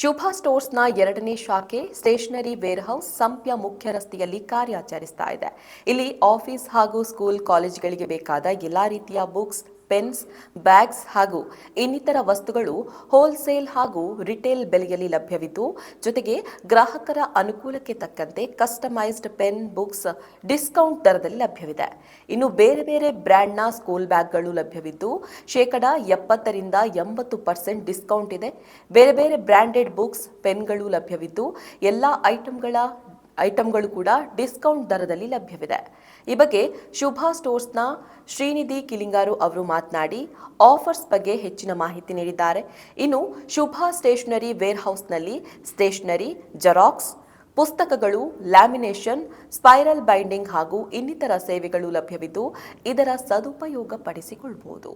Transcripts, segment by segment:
ಶುಭ ಸ್ಟೋರ್ಸ್ನ ಎರಡನೇ ಶಾಖೆ stationery warehouse ಸಂಪ್ಯ ಮುಖ್ಯ ರಸ್ತೆಯಲ್ಲಿ ಕಾರ್ಯಾಚರಿಸ್ತಾ ಇದೆ. ಇಲ್ಲಿ ಆಫೀಸ್ ಹಾಗೂ ಸ್ಕೂಲ್ ಕಾಲೇಜ್ಗಳಿಗೆ ಬೇಕಾದ ಎಲ್ಲಾ ರೀತಿಯ ಬುಕ್ಸ್ ಪೆನ್ಸ್, ಬ್ಯಾಗ್ಸ್ ಹಾಗೂ ಇನ್ನಿತರ ವಸ್ತುಗಳು ಹೋಲ್ಸೇಲ್ ಹಾಗೂ ರಿಟೇಲ್ ಬೆಲೆಯಲ್ಲಿ ಲಭ್ಯವಿದ್ದು, ಜೊತೆಗೆ ಗ್ರಾಹಕರ ಅನುಕೂಲಕ್ಕೆ ತಕ್ಕಂತೆ ಕಸ್ಟಮೈಸ್ಡ್ ಪೆನ್, ಬುಕ್ಸ್, ಡಿಸ್ಕೌಂಟ್ ದರದಲ್ಲಿ ಲಭ್ಯವಿದೆ. ಇನ್ನು ಬೇರೆ ಬೇರೆ ಬ್ರ್ಯಾಂಡ್ನ ಸ್ಕೂಲ್ ಬ್ಯಾಗ್ಗಳು ಲಭ್ಯವಿದ್ದು, ಶೇಕಡ ಎಪ್ಪತ್ತರಿಂದ ಎಂಬತ್ತು ಪರ್ಸೆಂಟ್ ಡಿಸ್ಕೌಂಟ್ ಇದೆ. ಬೇರೆ ಬೇರೆ ಬ್ರ್ಯಾಂಡೆಡ್ ಬುಕ್ಸ್, ಪೆನ್ಗಳು ಲಭ್ಯವಿದ್ದು, ಎಲ್ಲ ಐಟಂಗಳ ಐಟಂಗಳು ಕೂಡ ಡಿಸ್ಕೌಂಟ್ ದರದಲ್ಲಿ ಲಭ್ಯವಿದೆ. ಈ ಬಗ್ಗೆ ಶುಭಾ ಸ್ಟೋರ್ಸ್ನ ಶ್ರೀನಿಧಿ ಕಿಲಿಂಗಾರು ಅವರು ಮಾತನಾಡಿ, ಆಫರ್ಸ್ ಬಗ್ಗೆ ಹೆಚ್ಚಿನ ಮಾಹಿತಿ ನೀಡಿದ್ದಾರೆ. ಇನ್ನು ಶುಭಾ ಸ್ಟೇಷನರಿ ವೇರ್ಹೌಸ್ನಲ್ಲಿ ಸ್ಟೇಷನರಿ, ಜೆರಾಕ್ಸ್, ಪುಸ್ತಕಗಳು, ಲ್ಯಾಮಿನೇಷನ್, ಸ್ಪೈರಲ್ ಬೈಂಡಿಂಗ್ ಹಾಗೂ ಇನ್ನಿತರ ಸೇವೆಗಳು ಲಭ್ಯವಿದ್ದು, ಇದರ ಸದುಪಯೋಗ ಪಡಿಸಿಕೊಳ್ಳಬಹುದು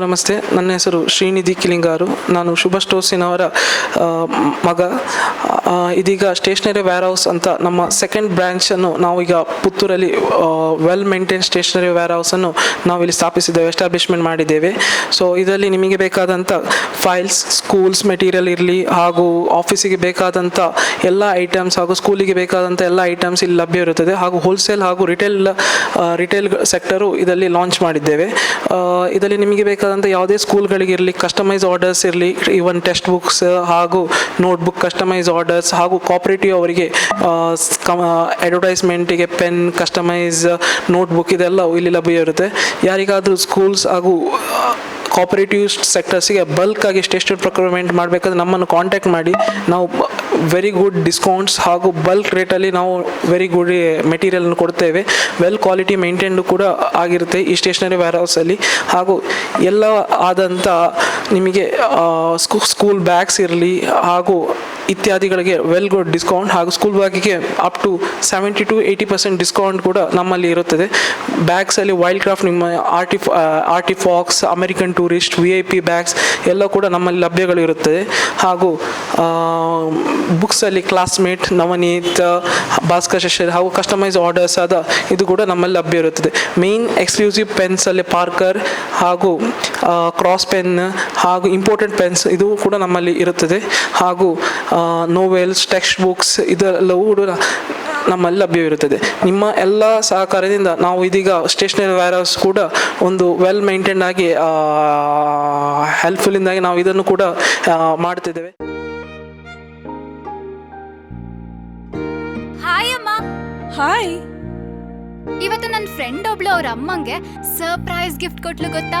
ನಮಸ್ತೆ. ನನ್ನ ಹೆಸರು ಶ್ರೀನಿಧಿ ಕಿಲಿಂಗಾರು. ನಾನು ಶುಭ ಸ್ಟೋರ್ಸಿನವರ ಮಗ. ಇದೀಗ ಸ್ಟೇಷನರಿ ವೇರ್ ಹೌಸ್ ಅಂತ ನಮ್ಮ ಸೆಕೆಂಡ್ ಬ್ರ್ಯಾಂಚನ್ನು ನಾವೀಗ ಪುತ್ತೂರಲ್ಲಿ ವೆಲ್ ಮೇಂಟೈನ್ ಸ್ಟೇಷನರಿ ವೇರ್ ಹೌಸನ್ನು ಇಲ್ಲಿ ಸ್ಥಾಪಿಸಿದ್ದೇವೆ, ಎಸ್ಟಾಬ್ಲಿಷ್ಮೆಂಟ್ ಮಾಡಿದ್ದೇವೆ. ಸೊ, ಇದರಲ್ಲಿ ನಿಮಗೆ ಬೇಕಾದಂಥ ಫೈಲ್ಸ್, ಸ್ಕೂಲ್ಸ್ ಮೆಟೀರಿಯಲ್ ಇರಲಿ, ಹಾಗೂ ಆಫೀಸಿಗೆ ಬೇಕಾದಂಥ ಎಲ್ಲ ಐಟಮ್ಸ್ ಹಾಗೂ ಸ್ಕೂಲಿಗೆ ಬೇಕಾದಂಥ ಎಲ್ಲ ಐಟಮ್ಸ್ ಇಲ್ಲಿ ಲಭ್ಯ ಇರುತ್ತದೆ. ಹಾಗೂ ಹೋಲ್ಸೇಲ್ ಹಾಗೂ ರಿಟೇಲ್ ರಿಟೇಲ್ ಸೆಕ್ಟರು ಇದರಲ್ಲಿ ಲಾಂಚ್ ಮಾಡಿದ್ದೇವೆ. ಇದರಲ್ಲಿ ನಿಮಗೆ ಬೇಕಾದಂಥ ಯಾವುದೇ ಸ್ಕೂಲ್ಗಳಿಗಿರಲಿ ಕಸ್ಟಮೈಸ್ ಆರ್ಡರ್ಸ್ ಇರಲಿ ಈವನ್ ಟೆಕ್ಸ್ಟ್ ಬುಕ್ಸ್ ಹಾಗೂ ನೋಟ್ಬುಕ್ ಕಸ್ಟಮೈಸ್ ಆರ್ಡರ್ಸ್ ಹಾಗೂ ಕಾಪರೇಟಿವ್ ಅವರಿಗೆ ಅಡ್ವರ್ಟೈಸ್ಮೆಂಟಿಗೆ ಪೆನ್ ಕಸ್ಟಮೈಸ್ ನೋಟ್ಬುಕ್ ಇದೆಲ್ಲ ಇಲ್ಲಿ ಲಭ್ಯ ಇರುತ್ತೆ. ಯಾರಿಗಾದರೂ ಸ್ಕೂಲ್ಸ್ ಹಾಗೂ ಕಾಪರೇಟಿವ್ ಸೆಕ್ಟರ್ಸಿಗೆ ಬಲ್ಕ್ ಆಗಿ ಸ್ಟೇಷನರಿ ಪ್ರೊಕ್ಯೂರ್ಮೆಂಟ್ ಮಾಡಬೇಕಾದ್ರೆ ನಮ್ಮನ್ನು ಕಾಂಟ್ಯಾಕ್ಟ್ ಮಾಡಿ. ನಾವು ವೆರಿ ಗುಡ್ ಡಿಸ್ಕೌಂಟ್ಸ್ ಹಾಗೂ ಬಲ್ಕ್ ರೇಟಲ್ಲಿ ನಾವು ವೆರಿ ಗುಡ್ ಮೆಟೀರಿಯಲ್ನ ಕೊಡ್ತೇವೆ ವೆಲ್ ಕ್ವಾಲಿಟಿ ಮೇಂಟೈನ್ಡು ಕೂಡ ಆಗಿರುತ್ತೆ ಈ ಸ್ಟೇಷನರಿ ವೇರ್ ಹೌಸಲ್ಲಿ ಹಾಗೂ ಎಲ್ಲ ಆದಂಥ ನಿಮಗೆ ಸ್ಕೂಲ್ ಬ್ಯಾಗ್ಸ್ ಇರಲಿ, ಹಾಗೂ ಇತ್ಯಾದಿಗಳಿಗೆ ವೆಲ್ ಗುಡ್ ಡಿಸ್ಕೌಂಟ್ ಹಾಗೂ school ಬ್ಯಾಗಿಗೆ up to seventy to eighty percent discount ಕೂಡ ನಮ್ಮಲ್ಲಿ ಇರುತ್ತದೆ. ಬ್ಯಾಗ್ಸಲ್ಲಿ ವೈಲ್ಡ್ ಕ್ರಾಫ್ಟ್ ನಿಮ್ಮ ಆರ್ಟಿ ಆರ್ಟಿಫಾಕ್ಸ್ American tourist V I P bags ಎಲ್ಲ ಕೂಡ ನಮ್ಮಲ್ಲಿ ಲಭ್ಯಗಳು ಇರುತ್ತದೆ. ಹಾಗೂ ಬುಕ್ಸಲ್ಲಿ ಕ್ಲಾಸ್ಮೇಟ್ ನವನೀತ್, ಭಾಸ್ಕರ್ ಶಶರ್ ಹಾಗೂ ಕಸ್ಟಮೈಸ್ ಆರ್ಡರ್ಸ್ ಆದ ಇದು ಕೂಡ ನಮ್ಮಲ್ಲಿ ಲಭ್ಯ ಇರುತ್ತದೆ. ಮೇನ್ ಎಕ್ಸ್ಕ್ಲೂಸಿವ್ ಪೆನ್ಸಲ್ಲಿ ಪಾರ್ಕರ್ ಹಾಗೂ ಕ್ರಾಸ್ ಪೆನ್ ಹಾಗೂ ಇಂಪಾರ್ಟೆಂಟ್ ಪೆನ್ಸ್ ಇದು ಕೂಡ ನಮ್ಮಲ್ಲಿ ಇರುತ್ತದೆ. ಹಾಗೂ ನೋವೆಲ್ಸ್ ಟೆಕ್ಸ್ಟ್ ಬುಕ್ಸ್ ಇದೆಲ್ಲವೂ ಕೂಡ ನಮ್ಮಲ್ಲಿ ಲಭ್ಯವಿರುತ್ತದೆ. ನಿಮ್ಮ ಎಲ್ಲ ಸಹಕಾರದಿಂದ ನಾವು ಇದೀಗ ಸ್ಟೇಷನರಿ ವ್ಯಾರಸ್ ಕೂಡ ಒಂದು ವೆಲ್ ಮೈಂಟೈನ್ ಆಗಿ ಹೆಲ್ಪ್ಫುಲ್ಲಿಂದಾಗಿ ನಾವು ಇದನ್ನು ಕೂಡ ಮಾಡ್ತಿದ್ದೇವೆ ಹಾಯ್ ಅಮ್ಮ. ಹಾಯ್ ಇವತ್ತು ನನ್ನ ಫ್ರೆಂಡ್ ಒಬ್ಳು ಅವ್ರ ಅಮ್ಮಂಗೆ ಸರ್ಪ್ರೈಸ್ ಗಿಫ್ಟ್ ಕೊಟ್ಲು ಗೊತ್ತಾ?